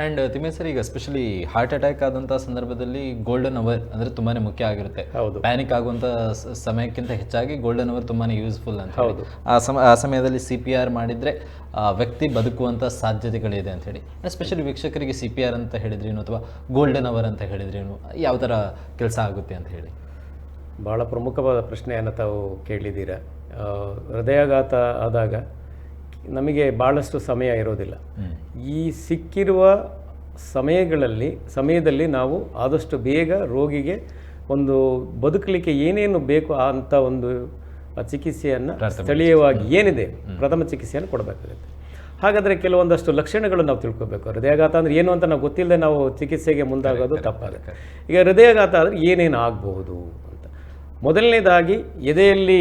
And ತಿಮ್ಮೆ sir ಈಗ especially heart attack ಆದಂಥ ಸಂದರ್ಭದಲ್ಲಿ ಗೋಲ್ಡನ್ ಅವರ್ ಅಂದರೆ ತುಂಬಾ ಮುಖ್ಯ ಆಗಿರುತ್ತೆ ಹೌದು. ಪ್ಯಾನಿಕ್ ಆಗುವಂಥ ಸಮಯಕ್ಕಿಂತ ಹೆಚ್ಚಾಗಿ ಗೋಲ್ಡನ್ ಅವರ್ ತುಂಬಾ ಯೂಸ್ಫುಲ್ ಅಂತ. ಹೌದು. ಆ ಸಮ ಆ ಸಮಯದಲ್ಲಿ ಸಿ ಪಿ ಆರ್ ಮಾಡಿದರೆ ವ್ಯಕ್ತಿ ಬದುಕುವಂಥ ಸಾಧ್ಯತೆಗಳಿದೆ ಅಂತ ಹೇಳಿ ಎಸ್ಪೆಷಲಿ ವೀಕ್ಷಕರಿಗೆ ಸಿ ಪಿ ಆರ್ ಅಂತ ಹೇಳಿದ್ರೇನು ಅಥವಾ ಗೋಲ್ಡನ್ ಅವರ್ ಅಂತ ಹೇಳಿದ್ರೇನು ಯಾವ ಥರ ಕೆಲಸ ಆಗುತ್ತೆ ಅಂತ ಹೇಳಿ ಭಾಳ ಪ್ರಮುಖವಾದ ಪ್ರಶ್ನೆಯನ್ನು ತಾವು ಕೇಳಿದ್ದೀರಾ ಹೃದಯಾಘಾತ ಆದಾಗ ನಮಗೆ ಭಾಳಷ್ಟು ಸಮಯ ಇರೋದಿಲ್ಲ ಈ ಸಿಕ್ಕಿರುವ ಸಮಯಗಳಲ್ಲಿ ಸಮಯದಲ್ಲಿ ನಾವು ಆದಷ್ಟು ಬೇಗ ರೋಗಿಗೆ ಒಂದು ಬದುಕಲಿಕ್ಕೆ ಏನೇನು ಬೇಕು ಅಂತ ಒಂದು ಚಿಕಿತ್ಸೆಯನ್ನು ಸ್ಥಳೀಯವಾಗಿ ಏನಿದೆ ಪ್ರಥಮ ಚಿಕಿತ್ಸೆಯನ್ನು ಕೊಡಬೇಕಾಗುತ್ತೆ. ಹಾಗಾದರೆ ಕೆಲವೊಂದಷ್ಟು ಲಕ್ಷಣಗಳು ನಾವು ತಿಳ್ಕೊಬೇಕು. ಹೃದಯಾಘಾತ ಅಂದರೆ ಏನು ಅಂತ ನಾವು ಗೊತ್ತಿಲ್ಲದೆ ನಾವು ಚಿಕಿತ್ಸೆಗೆ ಮುಂದಾಗೋದು ತಪ್ಪಾಗುತ್ತೆ. ಈಗ ಹೃದಯಾಘಾತ ಆದರೆ ಏನೇನು ಆಗಬಹುದು ಅಂತ. ಮೊದಲನೇದಾಗಿ ಎದೆಯಲ್ಲಿ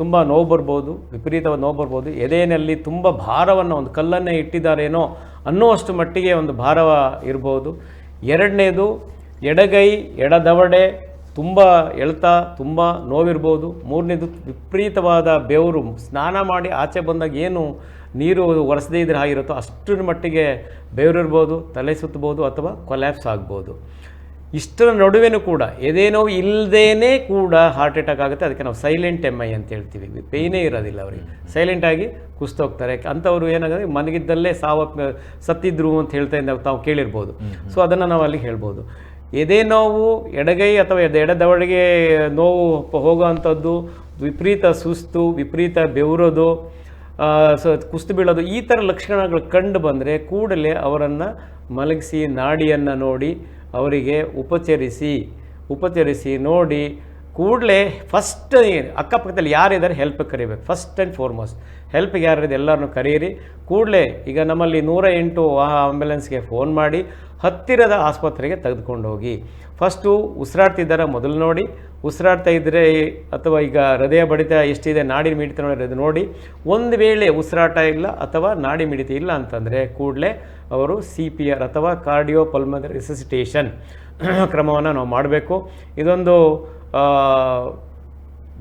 ತುಂಬ ನೋವು ಬರ್ಬೋದು ವಿಪರೀತವಾದ ನೋವು ಬರ್ಬೋದು. ಎದೆಯಲ್ಲಿ ತುಂಬ ಭಾರವನ್ನು ಒಂದು ಕಲ್ಲನ್ನೇ ಇಟ್ಟಿದ್ದಾರೇನೋ ಅನ್ನುವಷ್ಟು ಮಟ್ಟಿಗೆ ಒಂದು ಭಾರವ ಇರ್ಬೋದು. ಎರಡನೇದು, ಎಡಗೈ, ಎಡದವಡೆ, ತುಂಬ ಎಳ್ತಾ, ತುಂಬ ನೋವಿರ್ಬೋದು. ಮೂರನೇದು, ವಿಪರೀತವಾದ ಬೆವರು, ಸ್ನಾನ ಮಾಡಿ ಆಚೆ ಬಂದಾಗ ಏನು ನೀರು ಒರೆಸದೇ ಇದ್ರೆ ಆಗಿರುತ್ತೋ ಅಷ್ಟರ ಮಟ್ಟಿಗೆ ಬೆವರಿರ್ಬೋದು, ತಲೆ ಸುತ್ತಬೋದು ಅಥವಾ ಕೊಲ್ಯಾಪ್ಸ್ ಆಗ್ಬೋದು. ಇಷ್ಟರ ನಡುವೆನೂ ಕೂಡ ಎದೆ ನೋವು ಇಲ್ಲದೇನೆ ಕೂಡ ಹಾರ್ಟ್ ಅಟ್ಯಾಕ್ ಆಗುತ್ತೆ ಅದಕ್ಕೆ ನಾವು ಸೈಲೆಂಟ್ ಎಂ ಐ ಅಂತ ಹೇಳ್ತೀವಿ. ಪೇಯ್ನೇ ಇರೋದಿಲ್ಲ ಅವರಿಗೆ. ಸೈಲೆಂಟಾಗಿ ಕುಸ್ತೋಗ್ತಾರೆ ಅಂಥವ್ರು ಏನಾಗುತ್ತೆ ಮನಗಿದ್ದಲ್ಲೇ ಸಾವ ಸತ್ತಿದ್ರು ಅಂತ ಹೇಳ್ತಾ ನಾವು ತಾವು ಕೇಳಿರ್ಬೋದು. ಸೊ ಅದನ್ನು ನಾವು ಅಲ್ಲಿ ಹೇಳ್ಬೋದು. ಎದೆ ನೋವು ಎಡಗೈ ಅಥವಾ ಎದೆ ಎಡದವಡೆಗೆ ನೋವು ಹೋಗೋ ಅಂಥದ್ದು ವಿಪರೀತ ಸುಸ್ತು ವಿಪರೀತ ಬೆವರೋದು ಸೊ ಕುಸ್ತು ಬೀಳೋದು ಈ ಥರ ಲಕ್ಷಣಗಳು ಕಂಡು ಬಂದರೆ ಕೂಡಲೇ ಅವರನ್ನು ಮಲಗಿಸಿ ನಾಡಿಯನ್ನು ನೋಡಿ ಅವರಿಗೆ ಉಪಚರಿಸಿ ಉಪಚರಿಸಿ ನೋಡಿ ಕೂಡಲೇ ಫಸ್ಟ್ ಅಕ್ಕಪಕ್ಕದಲ್ಲಿ ಯಾರಿದ್ದಾರೆ ಹೆಲ್ಪ್ ಕರಿಬೇಕು. ಫಸ್ಟ್ ಆ್ಯಂಡ್ ಫಾರ್ಮೋಸ್ಟ್ ಹೆಲ್ಪ್ಗೆ ಯಾರಿದೆ ಎಲ್ಲರನ್ನೂ ಕರೀರಿ. ಕೂಡಲೇ ಈಗ ನಮ್ಮಲ್ಲಿ ನೂರ ಎಂಟು ಆಂಬ್ಯುಲೆನ್ಸ್ಗೆ ಫೋನ್ ಮಾಡಿ ಹತ್ತಿರದ ಆಸ್ಪತ್ರೆಗೆ ತೆಗೆದುಕೊಂಡು ಹೋಗಿ ಫಸ್ಟು ಉಸಿರಾಡ್ತಿದ್ದಾರೆ ಮೊದಲು ನೋಡಿ. ಉಸಿರಾಡ್ತಾ ಇದ್ದರೆ ಅಥವಾ ಈಗ ಹೃದಯ ಬಡಿತ ಎಷ್ಟಿದೆ, ನಾಡಿ ಮಿಡಿತ ನೋಡಿ, ಅದು ನೋಡಿ. ಒಂದು ವೇಳೆ ಉಸಿರಾಟ ಇಲ್ಲ ಅಥವಾ ನಾಡಿ ಮಿಡಿತ ಇಲ್ಲ ಅಂತಂದರೆ ಕೂಡಲೇ ಅವರು ಸಿ ಪಿ ಆರ್ ಅಥವಾ ಕಾರ್ಡಿಯೋ ಪಲ್ಮದ ರಿಸಿಸಿಟೇಷನ್ ಕ್ರಮವನ್ನು ನಾವು ಮಾಡಬೇಕು. ಇದೊಂದು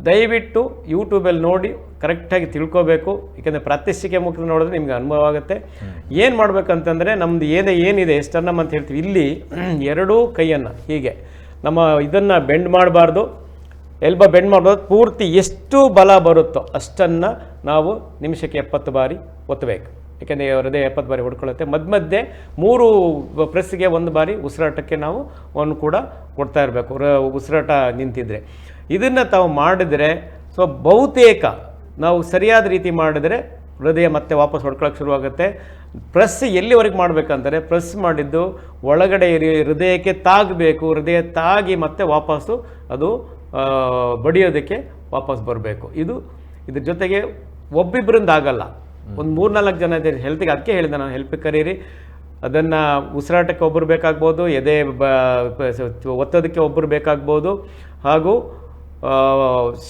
ದಯವಿಟ್ಟು ಯೂಟ್ಯೂಬಲ್ಲಿ ನೋಡಿ ಕರೆಕ್ಟಾಗಿ ತಿಳ್ಕೋಬೇಕು. ಏಕೆಂದರೆ ಪ್ರಾತ್ಯಕ್ಷಿಕೆ ಮುಖ ನೋಡಿದ್ರೆ ನಿಮ್ಗೆ ಅನುಭವ ಆಗುತ್ತೆ. ಏನು ಮಾಡಬೇಕಂತಂದರೆ ನಮ್ಮದು ಏನೇ ಏನಿದೆ ಎಷ್ಟನ್ನಮ್ ಅಂತ ಹೇಳ್ತೀವಿ. ಇಲ್ಲಿ ಎರಡೂ ಕೈಯನ್ನು ಹೀಗೆ ನಮ್ಮ ಇದನ್ನು ಬೆಂಡ್ ಮಾಡಬಾರ್ದು. ಎಲ್ಬ ಬೆಂಡ್ ಮಾಡಬಾರ್ದು. ಪೂರ್ತಿ ಎಷ್ಟು ಬಲ ಬರುತ್ತೋ ಅಷ್ಟನ್ನು ನಾವು ನಿಮಿಷಕ್ಕೆ ಎಪ್ಪತ್ತು ಬಾರಿ ಒತ್ತಬೇಕು. ಏಕೆಂದರೆ ಹೃದಯ ಎಪ್ಪತ್ತು ಬಾರಿ ಹೊಡ್ಕೊಳ್ಳುತ್ತೆ. ಮಧ್ಯ ಮಧ್ಯೆ ಮೂರು ಪ್ರೆಸ್ಗೆ ಒಂದು ಬಾರಿ ಉಸಿರಾಟಕ್ಕೆ ನಾವು ಒಂದು ಕೂಡ ಕೊಡ್ತಾ ಇರಬೇಕು. ಉಸಿರಾಟ ನಿಂತಿದ್ರೆ. ಇದನ್ನು ತಾವು ಮಾಡಿದರೆ ಸೊ ಬಹುತೇಕ ನಾವು ಸರಿಯಾದ ರೀತಿ ಮಾಡಿದರೆ ಹೃದಯ ಮತ್ತೆ ವಾಪಸ್ ಹೊಡ್ಕೊಳ್ಳೋಕೆ ಶುರುವಾಗುತ್ತೆ. ಪ್ರೆಸ್ ಎಲ್ಲಿವರೆಗೆ ಮಾಡಬೇಕಂತಾರೆ ಪ್ರೆಸ್ ಮಾಡಿದ್ದು ಒಳಗಡೆ ಹೃದಯಕ್ಕೆ ತಾಗಬೇಕು. ಹೃದಯ ತಾಗಿ ಮತ್ತೆ ವಾಪಸ್ಸು ಅದು ಬಡಿಯೋದಕ್ಕೆ ವಾಪಸ್ ಬರಬೇಕು. ಇದು ಇದ್ರ ಜೊತೆಗೆ ಒಬ್ಬಿಬ್ಬರಿಂದ ಆಗಲ್ಲ ಒಂದು ಮೂರ್ನಾಲ್ಕು ಜನ ಇದ್ದೀರಿ ಹೆಲ್ತಿಗೆ ಅದಕ್ಕೆ ಹೇಳಿದೆ ನಾನು. ಹೆಲ್ಪ್ ಕರೀರಿ. ಅದನ್ನು ಉಸಿರಾಟಕ್ಕೆ ಒಬ್ಬರು ಬೇಕಾಗ್ಬೋದು, ಎದೆ ಬ ಒತ್ತೋದಕ್ಕೆ ಒಬ್ಬರು ಬೇಕಾಗ್ಬೋದು. ಹಾಗೂ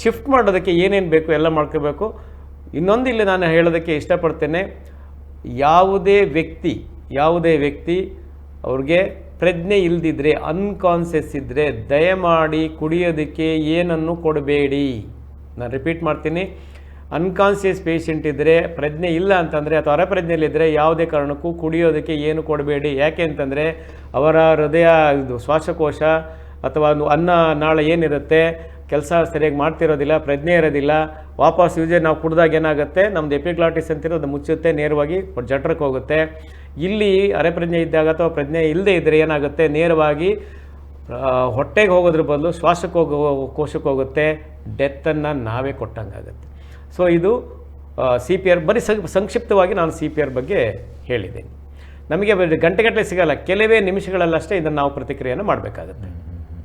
ಶಿಫ್ಟ್ ಮಾಡೋದಕ್ಕೆ ಏನೇನು ಬೇಕು ಎಲ್ಲ ಮಾಡ್ಕೋಬೇಕು. ಇನ್ನೊಂದು ಇಲ್ಲಿ ನಾನು ಹೇಳೋದಕ್ಕೆ ಇಷ್ಟಪಡ್ತೇನೆ, ಯಾವುದೇ ವ್ಯಕ್ತಿ ಯಾವುದೇ ವ್ಯಕ್ತಿ ಅವ್ರಿಗೆ ಪ್ರಜ್ಞೆ ಇಲ್ದಿದ್ರೆ ಅನ್ಕಾನ್ಸಿಯಸ್ ಇದ್ದರೆ ದಯಮಾಡಿ ಕುಡಿಯೋದಕ್ಕೆ ಏನನ್ನು ಕೊಡಬೇಡಿ. ನಾನು ರಿಪೀಟ್ ಮಾಡ್ತೀನಿ. ಅನ್ಕಾನ್ಸಿಯಸ್ ಪೇಷಂಟ್ ಇದ್ದರೆ ಪ್ರಜ್ಞೆ ಇಲ್ಲ ಅಂತಂದರೆ ಅಥವಾ ಅರಪ್ರಜ್ಞೆಯಲ್ಲಿದ್ದರೆ ಯಾವುದೇ ಕಾರಣಕ್ಕೂ ಕುಡಿಯೋದಕ್ಕೆ ಏನು ಕೊಡಬೇಡಿ. ಯಾಕೆ ಅಂತಂದರೆ ಅವರ ಹೃದಯ, ಇದು ಶ್ವಾಸಕೋಶ ಅಥವಾ ಅನ್ನ, ನಾಳೆ ಏನಿರುತ್ತೆ, ಕೆಲಸ ಸರಿಯಾಗಿ ಮಾಡ್ತಿರೋದಿಲ್ಲ, ಪ್ರಜ್ಞೆ ಇರೋದಿಲ್ಲ, ವಾಪಸ್ ಯೂಸೇ ನಾವು ಕುಡ್ದಾಗ ಏನಾಗುತ್ತೆ? ನಮ್ಮದು ಎಪಿಗ್ಲಾಟಿಸ್ ಅಂತಿರೋ ಅದು ಮುಚ್ಚುತ್ತೆ, ನೇರವಾಗಿ ಜಠರಕ್ಕೆ ಹೋಗುತ್ತೆ. ಇಲ್ಲಿ ಅರೆಪ್ರಜ್ಞೆ ಇದ್ದಾಗ ಅಥವಾ ಪ್ರಜ್ಞೆ ಇಲ್ಲದೆ ಇದ್ದರೆ ಏನಾಗುತ್ತೆ? ನೇರವಾಗಿ ಹೊಟ್ಟೆಗೆ ಹೋಗೋದ್ರ ಬದಲು ಶ್ವಾಸಕ್ಕೆ ಹೋಗೋ, ಕೋಶಕ್ಕೆ ಹೋಗುತ್ತೆ. ಡೆತ್ತನ್ನು ನಾವೇ ಕೊಟ್ಟಂಗಾಗುತ್ತೆ. ಸೊ ಇದು ಸಿ ಪಿ ಆರ್ ಬರೀ ಸಂಕ್ಷಿಪ್ತವಾಗಿ ನಾನು ಸಿ ಪಿ ಆರ್ ಬಗ್ಗೆ ಹೇಳಿದ್ದೀನಿ. ನಮಗೆ ಗಂಟೆಗಟ್ಟಲೆ ಸಿಗಲ್ಲ. ಕೆಲವೇ ನಿಮಿಷಗಳಲ್ಲಷ್ಟೇ ಇದನ್ನು ನಾವು ಪ್ರತಿಕ್ರಿಯೆಯನ್ನು ಮಾಡಬೇಕಾಗುತ್ತೆ.